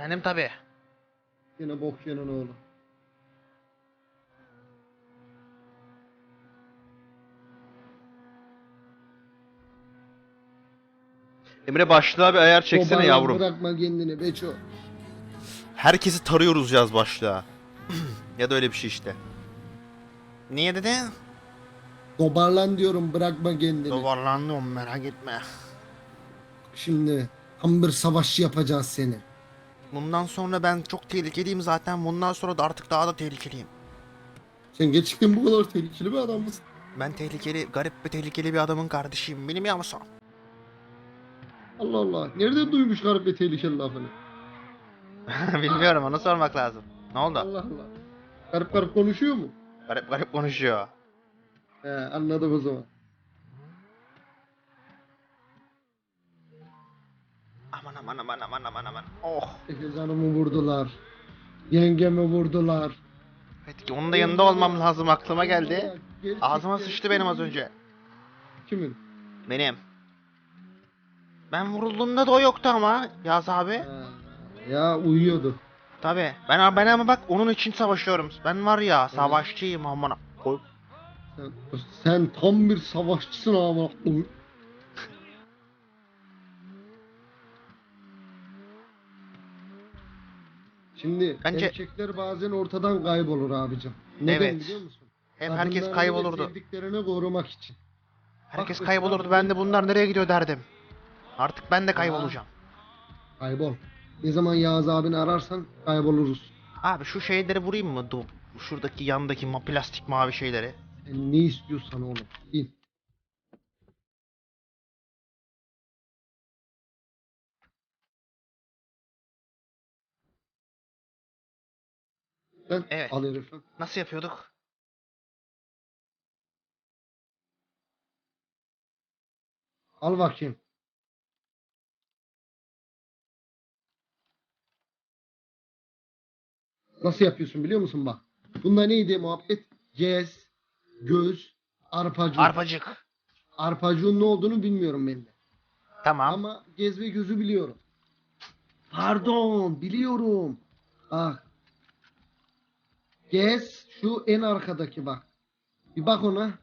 Öğrendim tabi. Yine bok yenen oğlum. Emre başlığa bir ayar çeksene Babanla yavrum. Bırakma kendini Beço. Herkesi tarıyoruz yaz başlığa. ya da öyle bir şey işte. Niye dedi? Toparlan diyorum bırakma kendini. Duvarlanıyorum merak etme. Şimdi tam bir savaşçı yapacağız seni. Bundan sonra ben çok tehlikeliyim zaten. Bundan sonra da artık daha da tehlikeliyim. Sen gerçekten bu kadar tehlikeli bir adam mısın? Ben tehlikeli, garip ve tehlikeli bir adamın kardeşiyim. Bilmiyor musun? Allah Allah. Nereden duymuş garip ve tehlikeli lafını? Bilmiyorum onu sormak lazım. Ne oldu? Allah Allah. Garip garip konuşuyor mu? Garip garip konuşuyor. He anladık o zaman. Aman aman aman aman aman. Oh. Efe canımı vurdular. Yengemi vurdular. Evet, onun da yanında olmam lazım aklıma geldi. Ağzıma sıçtı benim az önce. Kimin? Benim. Ben vurulduğumda da o yoktu ama Yaz abi. Ha, Ya uyuyordu. Tabi. Ben ben ama bak onun için savaşıyorum. Ben var ya savaşçıyım amına. Sen, sen tam bir savaşçısın ama. Şimdi Bence- erkekler bazen ortadan kaybolur abicim. Neden Evet. biliyor musun? Hep herkes Kadınlarını ve kaybolurdu. Sevdiklerini korumak için. Herkes Bak, kaybolurdu. Ben de bunlar nereye gidiyor derdim. Artık ben de kaybolacağım. Kaybol. Ne zaman Yağız abini ararsan kayboluruz. Abi şu şeyleri vurayım mı? Du- Şuradaki yandaki ma plastik mavi şeyleri. Sen ne istiyorsan oğlum. İn. Ben Evet. al herifi. Nasıl yapıyorduk? Al bakayım. Nasıl yapıyorsun biliyor musun bak. Bunda neydi muhabbet? Gez, göz, arpacık. Arpacık. Arpacığın ne olduğunu bilmiyorum ben de. Tamam. Ama gez ve gözü biliyorum. Pardon, biliyorum. Bak. Gez şu en arkadaki bak. Bir bak ona.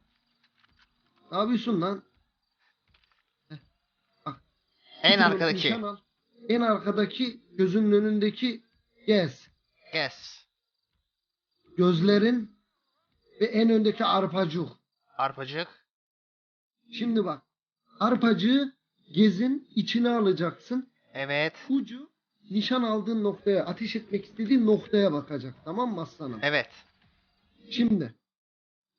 Ne yapıyorsun lan? Heh, Bak. En arkadaki. nişan al. En arkadaki gözünün önündeki gez. Yes. Gözlerin ve en öndeki arpacık. Arpacık. Şimdi bak. Arpacığı gezin içine alacaksın. Evet. Ucu nişan aldığın noktaya, ateş etmek istediğin noktaya bakacak. Tamam mı aslanım? Evet. Şimdi,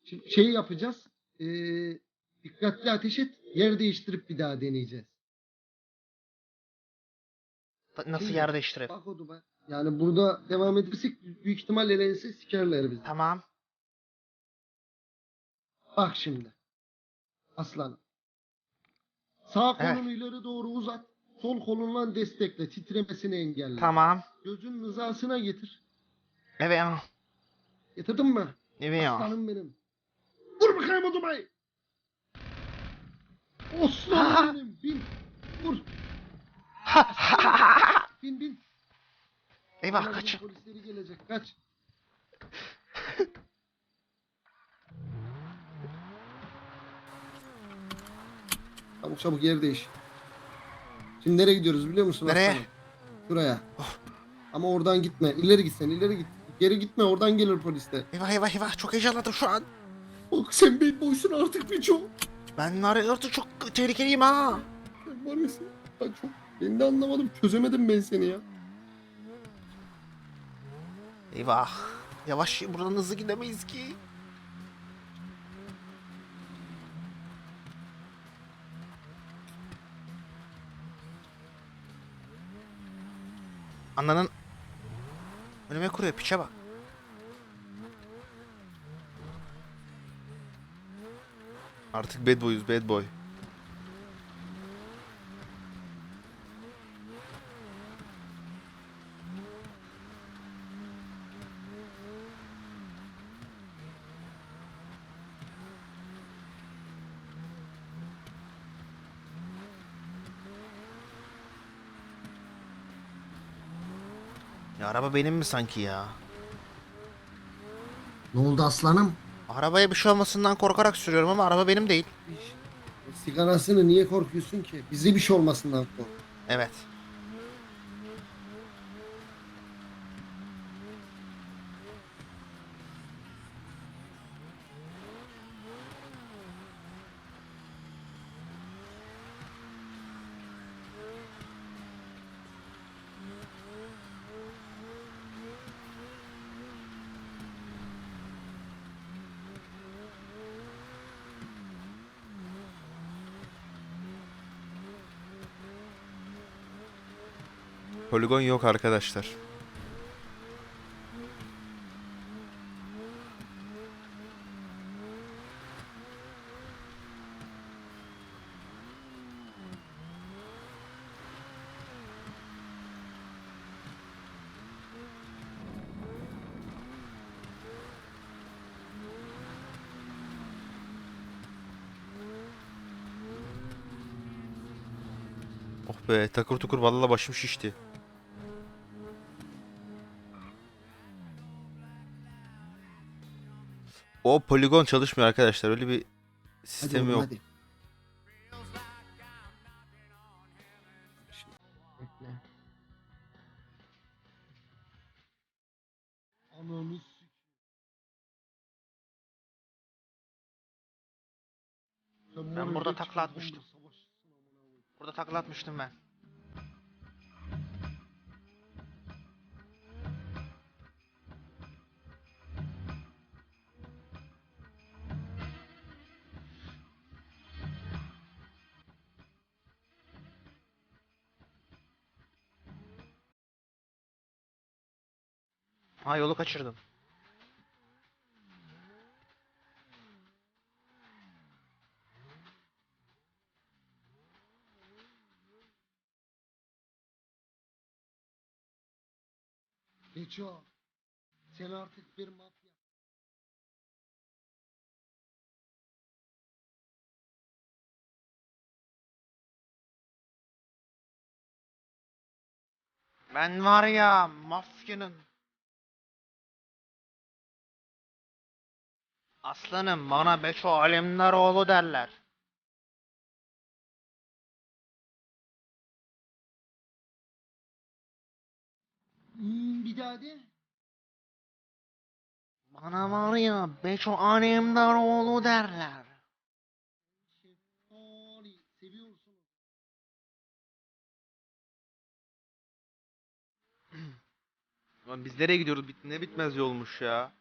şimdi şey yapacağız. Ee, dikkatli ateş et. Yer değiştirip bir daha deneyeceğiz. Nasıl Şimdi- yer değiştirip? Bak o da Yani burada devam edersek büyük ihtimal elense sikerler bizi. Tamam. Bak şimdi. Aslanım. Sağ Evet. kolunu ileri doğru uzat. Sol kolunla destekle. Titremesini engelle. Tamam. Gözün hizasına getir. Evet ya. Getirdin mi? Evet ya. Aslanım benim. Vur bakayım o dumayı. Osman benim. Bin. Vur. Bin bin. Eyvah kaçın. Polisleri gelecek. Kaç. Çabuk çabuk yer değiş. Şimdi nereye gidiyoruz biliyor musun? Nereye? aslanım? Şuraya. Ama oradan gitme. İleri git sen. ileri git. Geri gitme. Oradan gelir polisler. Eyvah eyvah eyvah. Çok heyecanlandım şu an. Bak sen bad boysun artık bir çok. Ben artık çok tehlikeliyim ha. Sen var ya sen. Ben çok. Ben de anlamadım. Çözemedim ben seni ya. Eyvah. Yavaş buradan hızlı gidemeyiz ki. Ananın önüme kuruyor piçe bak. Artık bad boyuz bad boy. Araba benim mi sanki ya? Ne oldu aslanım? Arabaya bir şey olmasından korkarak sürüyorum ama araba benim değil. Sigarasını niye korkuyorsun ki? Bize bir şey olmasından kork. Evet. Poligon yok arkadaşlar. Oh be takır tukur vallahi başım şişti. O poligon çalışmıyor arkadaşlar. Öyle bir Hadi sistemi oğlum yok. hadi. Ananı Ben bu burada takla atmıştım. Burada takla atmıştım ben. Ha yolu kaçırdım. Geço. Sen artık bir mafya. Ben var ya mafyanın. Aslanım bana Beço Alemdaroğlu derler. Hmm, bir daha de. Bana var ya Beço Alemdaroğlu derler. Şeftali. Seviyorsun. Lan biz nereye gidiyoruz? Bit ne bitmez yolmuş ya.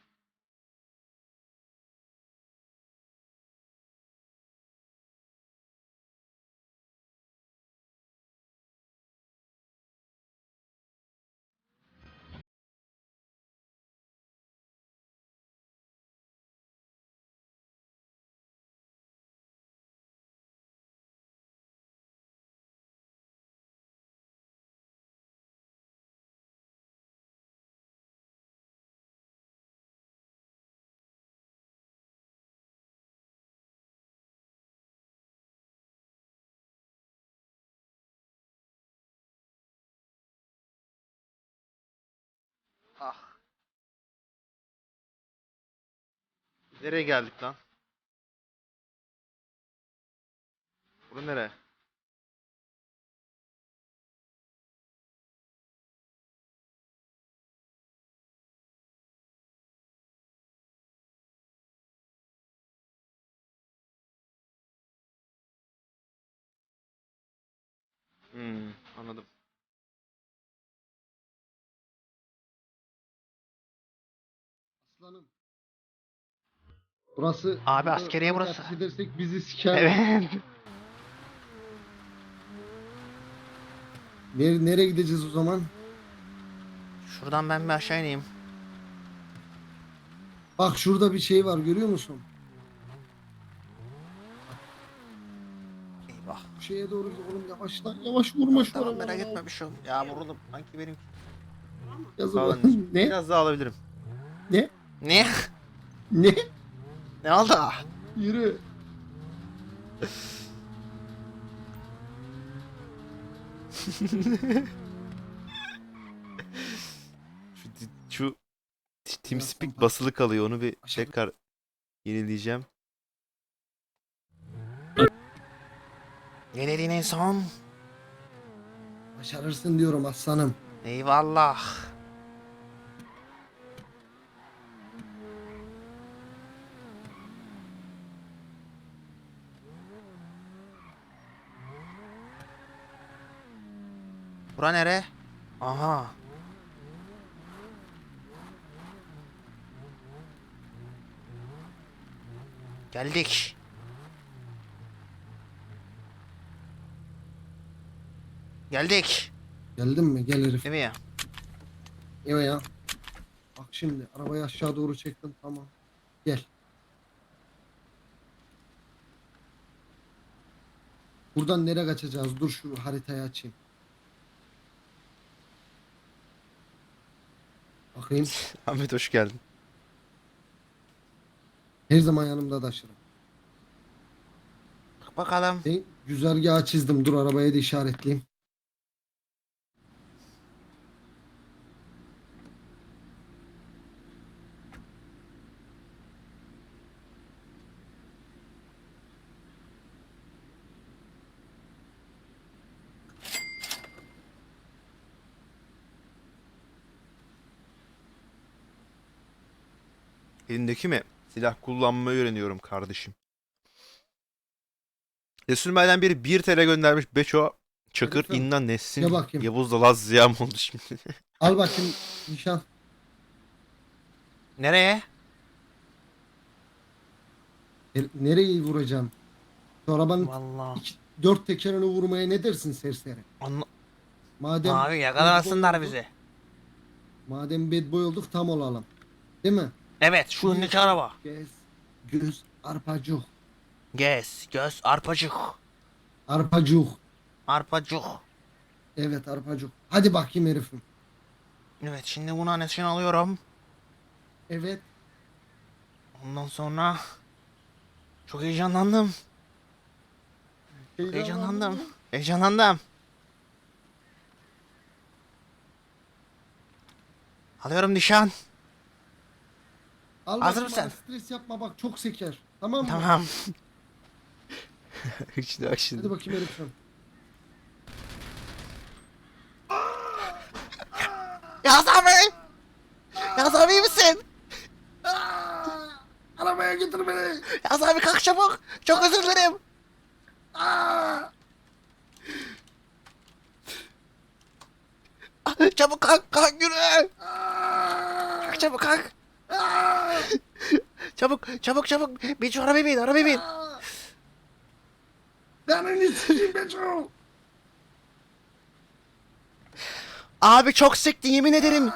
Ah. Nereye geldik lan? Bura nere? Hmm, anladım. Aslanım. Burası... Abi, askeriye burası. ateş edersek bizi siker. Evet. Nere- nereye gideceğiz o zaman? Şuradan ben bir aşağı ineyim. Bak şurada bir şey var görüyor musun? Eyvah. Bu şeye doğru oğlum yavaşlan yavaş vurma şu Tamam merak etme bir şey olmaz. Ya vuruldum. Sanki benim. Yazık lan. ne? Biraz daha alabilirim. Ne? Ne? Ne? Ne oldu? Yürü. Şu t- TeamSpeak basılı kalıyor. Onu bir tekrar yenileyeceğim. Ne dedin en son? Başarırsın diyorum aslanım. Eyvallah. Bura nere? Aha. Geldik. Geldik. Geldin mi? Gel herif. Değil mi ya? Evet ya. Bak şimdi arabayı aşağı doğru çektim tamam. Gel. Buradan nereye kaçacağız? Dur şu haritayı açayım. Bakayım. Ahmet hoş geldin. Her zaman yanımda taşırım. Bak bakalım. Ben güzergahı çizdim. Dur arabaya da işaretleyeyim. Elindeki mi? Silah kullanmayı öğreniyorum kardeşim. Resul Bey'den biri 1 TL göndermiş. Beço Çakır Herifim, İnnan Nesin ya bakayım. Yavuz da Laz Ziya mı oldu şimdi? Al bakayım nişan. Nereye? Her- Nereyi vuracağım? Şu arabanın Vallahi. iki, dört tekerini vurmaya ne dersin serseri? Anla... Madem Abi yakalamasınlar bizi. Madem bad boy olduk tam olalım. Değil mi? Evet şu öndeki araba. Göz, göz, arpacık. Gez, göz, arpacık. Arpacık. Arpacık. Evet arpacık. Hadi bakayım herifim. Evet şimdi buna neşen alıyorum. Evet. Ondan sonra çok heyecanlandım. Heyecanlandım. Heyecanlandım. Alıyorum nişan. Al Hazır bakayım, mısın? Stres yapma bak çok seker. Tamam mı? Tamam. şimdi bak Hadi bakayım herifim. Yaz abi. Yaz abi iyi misin? Aa, arabaya getir beni. Yaz abi kalk çabuk. Çok özür dilerim. Aa, Çabuk kalk kalk yürü. aa, Kalk çabuk kalk. Çabuk çabuk çabuk. Şu arabaya bin arabaya bin. aa. Benim istediğim be çok. Abi çok sektin yemin ederim.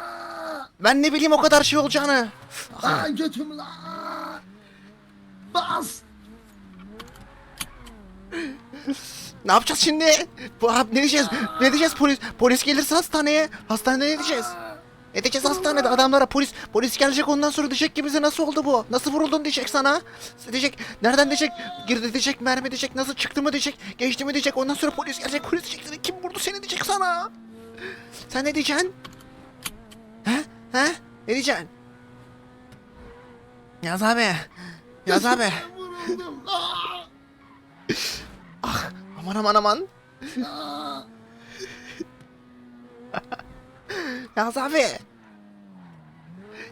Ben ne bileyim o kadar şey olacağını. aa, götüm la. Bas. Ne yapacağız şimdi? Bu ne diyeceğiz? Ne diyeceğiz polis? Polis gelirse hastaneye. Hastanede ne diyeceğiz? Ne diyeceğiz hastanede adamlara polis polis gelecek ondan sonra diyecek ki bize nasıl oldu bu? Nasıl vuruldun diyecek sana. Diyecek nereden diyecek? Girdi diyecek mermi diyecek nasıl çıktı mı diyecek geçti mi diyecek ondan sonra polis gelecek polis diyecek sana, kim vurdu seni diyecek sana. Sen ne diyeceksin? He? He? Ne diyeceksin? Yaz abi. Yaz abi. Vuruldum. Aa, Aman aman aman. Yaz abi.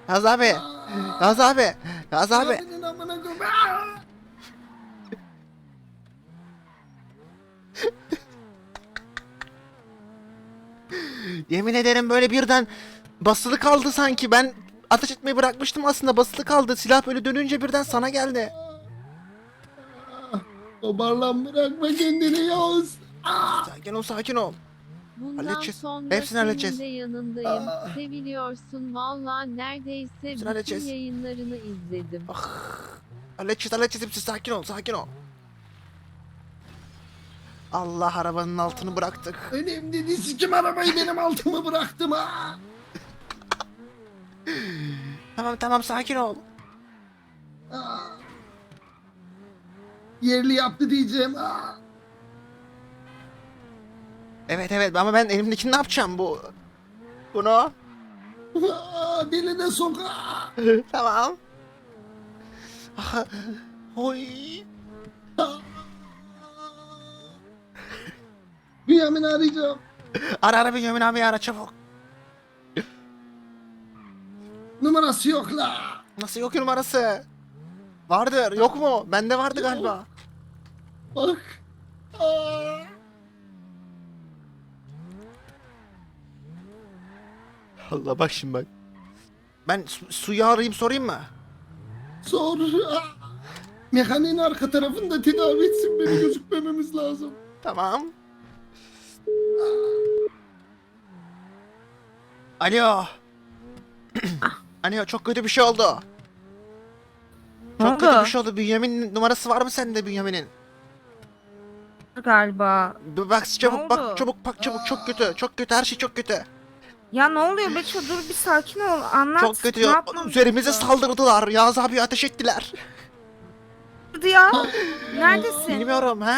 Yaz abi. Yaz abi. Yaz abi. Abinin amına koyayım. Aa. Yemin ederim böyle birden basılı kaldı sanki. Ben ateş etmeyi bırakmıştım aslında basılı kaldı. Silah böyle dönünce birden sana geldi. Toparlan bırakma kendini Yavuz. Aa. Sakin ol sakin ol. Bundan Halledeceğiz. sonra Hepsini halledeceğiz. yanındayım. Aa. Seviliyorsun valla neredeyse bütün halledeceğiz. yayınlarını izledim. Ah. Halledeceğiz halledeceğiz hepsi sakin ol sakin ol. Allah arabanın altını bıraktık. Önemli değil sikim arabayı benim altıma bıraktım ha. Tamam tamam sakin ol. Aa. Yerli yaptı diyeceğim. Aa. Evet evet ama ben elimdekini ne yapacağım bu? Bunu? Aa, Diline sok. Aa. tamam. Ah, Oy. Bünyamin'i arayacağım. Ara ara Bünyamin abi ara çabuk. Numarası yok la. Nasıl yok numarası? Vardır yok mu? Bende vardı galiba. Bak. Aa. Allah bak şimdi bak. Ben su- suyu arayayım sorayım mı? Sor. Aa. Mekaniğin arka tarafında tedavi etsin beni gözükmememiz lazım. Tamam. Alo. Alo çok kötü bir şey oldu. Çok kötü bir şey oldu. Bünyamin'in numarası var mı sende Bünyamin'in? galiba. B- Bak çabuk bak çabuk bak çabuk çok kötü. Çok kötü her şey çok kötü. Ya ne oluyor Beço dur bir sakin ol anlat. Çok kötü. Ne yapmamız Üzerimize lazım? saldırdılar. Yağız abi ateş ettiler. ya. Neredesin? Bilmiyorum ha?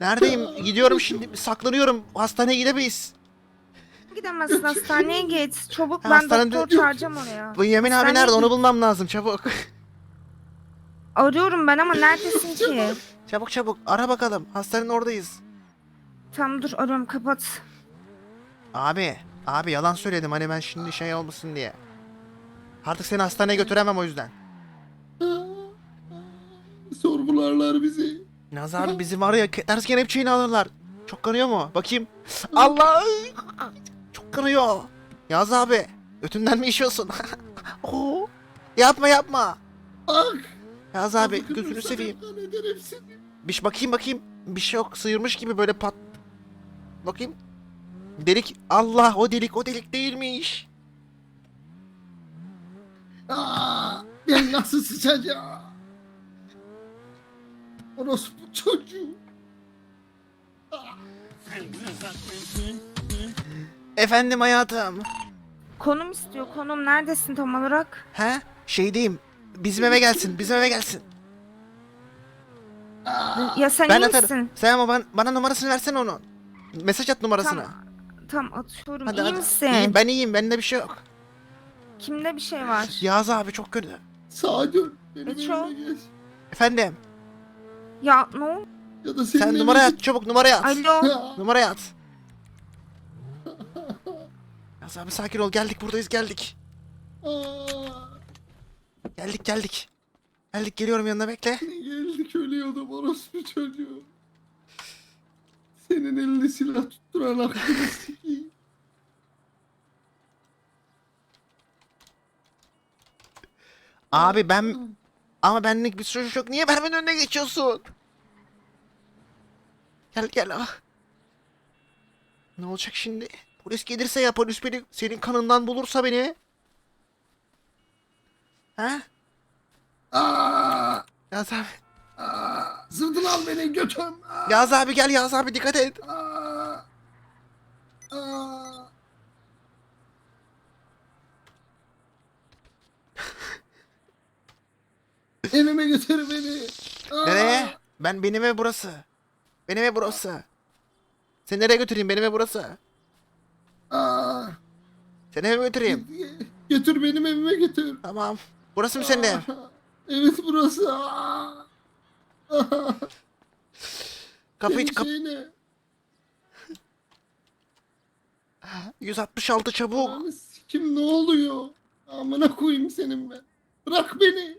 Neredeyim? Gidiyorum şimdi. Saklanıyorum. Hastaneye gidemeyiz. Gidemezsin hastaneye git. Çabuk ben hastanede- doktor çağıracağım oraya. Bünyamin abi Hastaneye nerede? Onu bulmam lazım. Çabuk. Arıyorum ben ama neredesin ki? Çabuk çabuk. Ara bakalım. Hastanenin oradayız. Tamam dur arıyorum kapat. Abi. Abi yalan söyledim. Hani ben şimdi şey olmasın diye. Artık seni hastaneye götüremem o yüzden. Sorgularlar bizi. Naz abi bizi var ya ters kelepçeyle alırlar. Çok kanıyor mu? Bakayım. Allah! Çok kanıyor. Yaz abi. Ötünden mi işiyorsun? Oo. Yapma yapma. Bak. Yaz abi Bakın gözünü seveyim. Bir bakayım bakayım. Bir şey yok. Sıyırmış gibi böyle pat. Bakayım. Delik. Allah o delik o delik değilmiş. Aa, ben nasıl sıçacağım? Orospu çocuğu. Efendim hayatım. Konum istiyor konum neredesin tam olarak? He? Şeydeyim. Bizim eve gelsin. Bizim eve gelsin. Ya sen Ben iyi atarım. misin? Sen ama ben, bana numarasını versene onun. Mesaj at numarasını. Tamam. Tamam atıyorum. Hadi, iyi hadi. misin? İyiyim, ben iyiyim. Bende bir şey yok. Kimde bir şey var? Yağız abi çok kötü. Sağa dön. Benim Beço. evime gel. Efendim. Ya ne oldu? Ya da senin Sen evine numaraya git. at. Çabuk numaraya at. Alo. Ya, Numaraya at. Yağız abi sakin ol. Geldik buradayız geldik. aa, Geldik geldik. Geldik geliyorum yanına bekle. geldik ölüyordum orospu çocuğu. Senin elini silah tutturan aklını sikeyim. Abi ben... Ama benlik bir suç yok. Niye benim önüne geçiyorsun? Gel gel ah. Ne olacak şimdi? Polis gelirse ya polis beni senin kanından bulursa beni. Ha? Aa, Yaz abi. Aa, zırdın al beni götüm. Aa, Yaz abi gel Yaz abi dikkat et. aa, aa. Evime götür beni. Aa, Nereye? Ben benim ev burası. Benim ev burası. Seni nereye götüreyim? Benim ev burası. Aa, Seni eve götüreyim. götür benim evime götür. Tamam. Burası mı senin ev? Aa, Evet burası. Aa. Kapıyı kap şey ne? 166 çabuk. Ananı sikim ne oluyor? Amına koyayım senin ben. Bırak beni.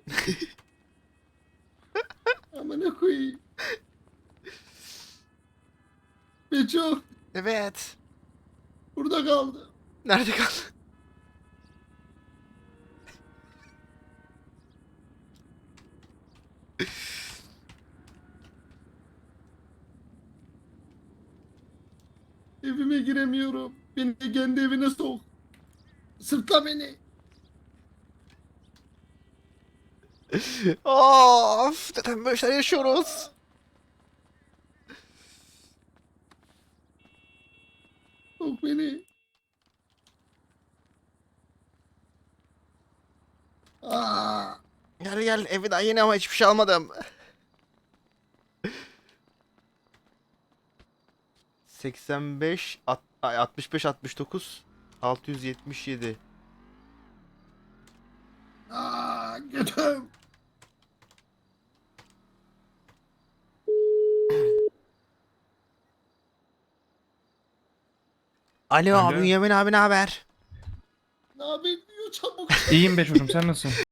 Amına koyayım. Beço Evet. burada kaldı. Nerede kaldın? Evime giremiyorum. Beni kendi evine sok. Sırtla beni. Of, neden böyle şeyler yaşıyoruz? Sok beni. Aa, Gel gel, evi daha yeni ama hiçbir şey almadım. Seksen beş, altmış beş, altmış dokuz. 677. Aa, götüm. Alo, Alo. abi Bünyamin abi ne haber? Ne yapayım diyor çabuk. İyiyim be çocuğum sen nasılsın?